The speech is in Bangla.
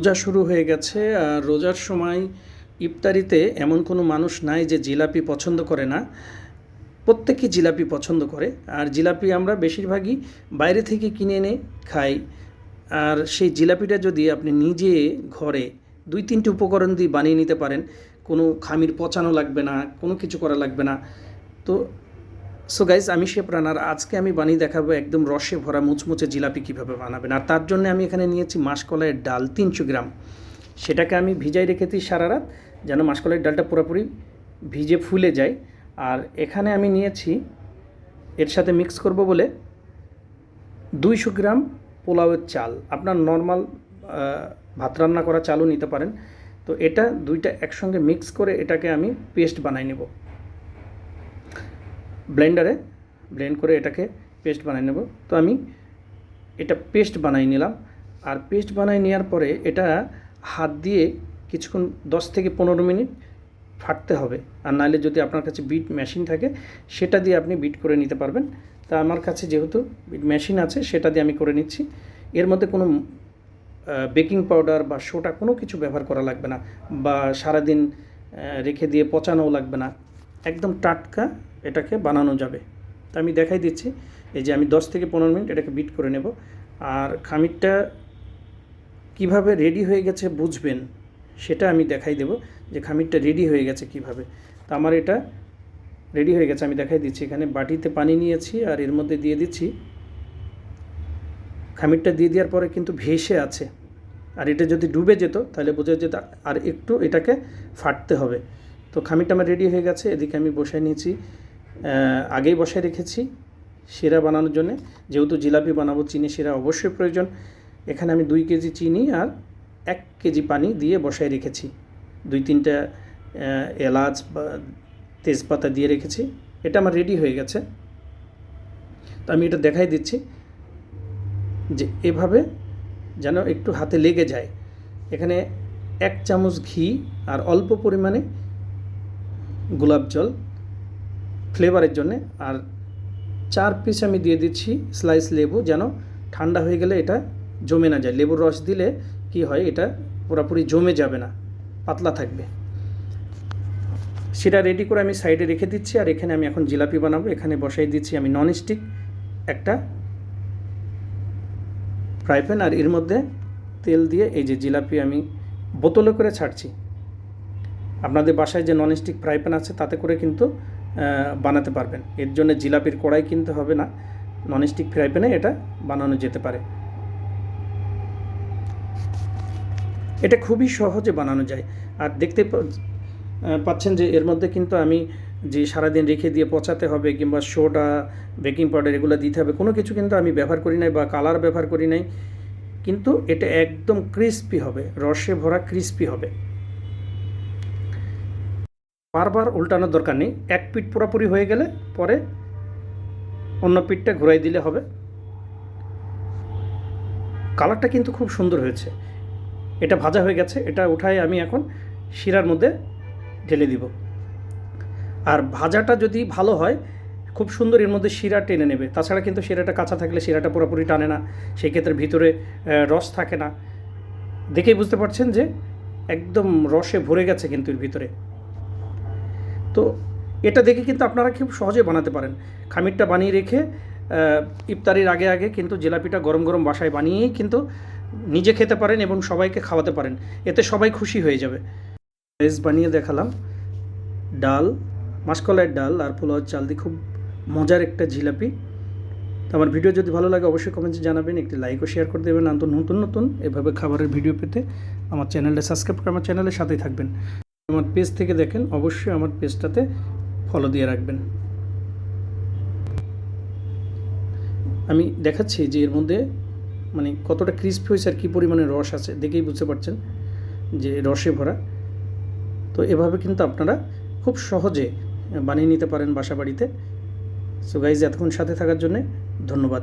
রোজা শুরু হয়ে গেছে, আর রোজার সময় ইফতারিতে এমন কোনো মানুষ নাই যে জিলাপি পছন্দ করে না। প্রত্যেকেই জিলাপি পছন্দ করে, আর জিলাপি আমরা বেশিরভাগই বাইরে থেকে কিনে এনে খাই। আর সেই জিলাপিটা যদি আপনি নিজে ঘরে দুই তিনটি উপকরণ দিয়ে বানিয়ে নিতে পারেন, কোনো খামির পচানো লাগবে না, কোনো কিছু করা লাগবে না। তো সো গাইজ আমি শেপ রানার আজকে আমি বানিয়ে দেখাবো একদম রসে ভরা মুচমুচে জিলাপি কীভাবে বানাবেন। আর তার জন্য আমি এখানে নিয়েছি মাসকলাইয়ের ডাল তিনশো গ্রাম। সেটাকে আমি ভিজাই রেখেছি সারা রাত, যেন মাসকলাইয়ের ডালটা পুরোপুরি ভিজে ফুলে যায়। আর এখানে আমি নিয়েছি, এর সাথে মিক্স করব বলে দুইশো গ্রাম পোলাওয়ের চাল। আপনার নর্মাল ভাত রান্না করা চালও নিতে পারেন। তো এটা দুইটা একসঙ্গে মিক্স করে এটাকে আমি পেস্ট বানাই নেব। ব্লেন্ডারে ব্লেন্ড করে এটাকে পেস্ট বানিয়ে নেব। তো আমি এটা পেস্ট বানাই নিলাম। আর পেস্ট বানাই নেওয়ার পরে এটা হাত দিয়ে কিছুক্ষণ দশ থেকে পনেরো মিনিট ফাটতে হবে। আর নাহলে যদি আপনার কাছে বিট মেশিন থাকে, সেটা দিয়ে আপনি বিট করে নিতে পারবেন। তা আমার কাছে যেহেতু বিট মেশিন আছে, সেটা দিয়ে আমি করে নিচ্ছি। এর মধ্যে কোনো বেকিং পাউডার বা সোটা কোনো কিছু ব্যবহার করা লাগবে না। বা সারাদিন রেখে দিয়ে পচানোও লাগবে না। একদম টাটকা এটাকে বানানো যাবে। তা আমি দেখাই দিচ্ছি। এই যে আমি দশ থেকে পনেরো মিনিট এটাকে বিট করে নেব। আর খামিরটা কীভাবে রেডি হয়ে গেছে বুঝবেন, সেটা আমি দেখাই দেব যে খামিরটা রেডি হয়ে গেছে কীভাবে। তা আমার এটা রেডি হয়ে গেছে, আমি দেখাই দিচ্ছি। এখানে বাটিতে পানি নিয়েছি আর এর মধ্যে দিয়ে দিচ্ছি। খামিরটা দিয়ে দেওয়ার পরে কিন্তু ভেসে আছে। আর এটা যদি ডুবে যেত, তাহলে বোঝা যেত আর একটু এটাকে ফাটতে হবে। তো খামিরটা আমার রেডি হয়ে গেছে, এদিকে আমি বসাই নিয়েছি। আগেই বসায় রেখেছি শিরা বানানোর জন্য। যেহেতু জিলাপি বানাবো, চিনি, শিরা অবশ্যই প্রয়োজন। এখানে আমি দুই কেজি চিনি আর এক কেজি পানি দিয়ে বসায় রেখেছি। দুই তিনটা এলাচ বা তেজপাতা দিয়ে রেখেছি। এটা আমার রেডি হয়ে গেছে। তো আমি এটা দেখাই দিচ্ছি যে এভাবে যেন একটু হাতে লেগে যায়। এখানে এক চামচ ঘি আর অল্প পরিমাণে গোলাপ জল, ফ্লেভারের জন্যে। আর চার পিস আমি দিয়ে দিচ্ছি স্লাইস লেবু, যেন ঠান্ডা হয়ে গেলে এটা জমে না যায়। লেবুর রস দিলে কি হয়, এটা পুরোপুরি জমে যাবে না, পাতলা থাকবে। সেটা রেডি করে আমি সাইডে রেখে দিচ্ছি, আর এখানে আমি এখন জিলাপি বানাবো। এখানে বসাই দিচ্ছি আমি ননস্টিক একটা ফ্রাই প্যান আর এর মধ্যে তেল দিয়ে এই যে জিলাপি আমি বোতলে করে ছাড়ছি। আপনাদের বাসায় যে ননস্টিক ফ্রাই প্যান আছে, তাতে করে কিন্তু বানাতে পারবেন। এর জন্য জিলাপির কড়াই কিনতে হবে না। ননস্টিক ফ্রাই প্যানে এটা বানানো যেতে পারে। এটা খুবই সহজে বানানো যায়। আর দেখতে পাচ্ছেন যে এর মধ্যে কিন্তু আমি যে সারাদিন রেখে দিয়ে পচাতে হবে কিংবা সোডা বেকিং পাউডার এগুলো দিতে হবে, কোনো কিছু কিন্তু আমি ব্যবহার করি নাই বা কালার ব্যবহার করি নাই। কিন্তু এটা একদম ক্রিস্পি হবে, রসে ভরা ক্রিস্পি হবে। বারবার উল্টানোর দরকার নেই। এক পিঠ পুরোপুরি হয়ে গেলে পরে অন্য পিঠটা ঘুরাই দিলে হবে। কালারটা কিন্তু খুব সুন্দর হয়েছে। এটা ভাজা হয়ে গেছে। এটা উঠায় আমি এখন শিরার মধ্যে ঢেলে দিব। আর ভাজাটা যদি ভালো হয়, খুব সুন্দর এর মধ্যে শিরা টেনে নেবে। তাছাড়া কিন্তু শিরাটা কাঁচা থাকলে শিরাটা পুরোপুরি টানে না। সেই ক্ষেত্রে ভিতরে রস থাকে না। দেখেই বুঝতে পারছেন যে একদম রসে ভরে গেছে কিন্তু এর ভিতরে। তো এটা দেখে কিন্তু আপনারা খুব সহজে বানাতে পারেন। খামিরটা বানিয়ে রেখে ইফতারির আগে আগে কিন্তু জিলাপিটা গরম গরম বাসায় বানিয়েই কিন্তু নিজে খেতে পারেন এবং সবাইকে খাওয়াতে পারেন। এতে সবাই খুশি হয়ে যাবে। ভেজ বানিয়ে দেখালাম। ডাল মাসকলাইয়ের ডাল আর পোলাওয়ার চাল দিয়ে খুব মজার একটা জিলাপি। আমার ভিডিও যদি ভালো লাগে অবশ্যই কমেন্টে জানাবেন, একটি লাইকও শেয়ার করে দেবেন। আর নতুন নতুন, এভাবে খাবারের ভিডিও পেতে আমার চ্যানেলটা সাবস্ক্রাইব করে আমার চ্যানেলের সাথেই থাকবেন। আমার পেজ থেকে দেখেন, অবশ্যই আমার পেজটাতে ফলো দিয়ে রাখবেন। আমি দেখাচ্ছি যে এর মধ্যে মানে কতটা ক্রিস্পি হয়েছে আর কী পরিমাণে রস আছে, দেখেই বুঝতে পারছেন যে রসে ভরা। তো এভাবে কিন্তু আপনারা খুব সহজে বানিয়ে নিতে পারেন বাসা বাড়িতে সো গাইজ এতক্ষণ সাথে থাকার জন্যে ধন্যবাদ।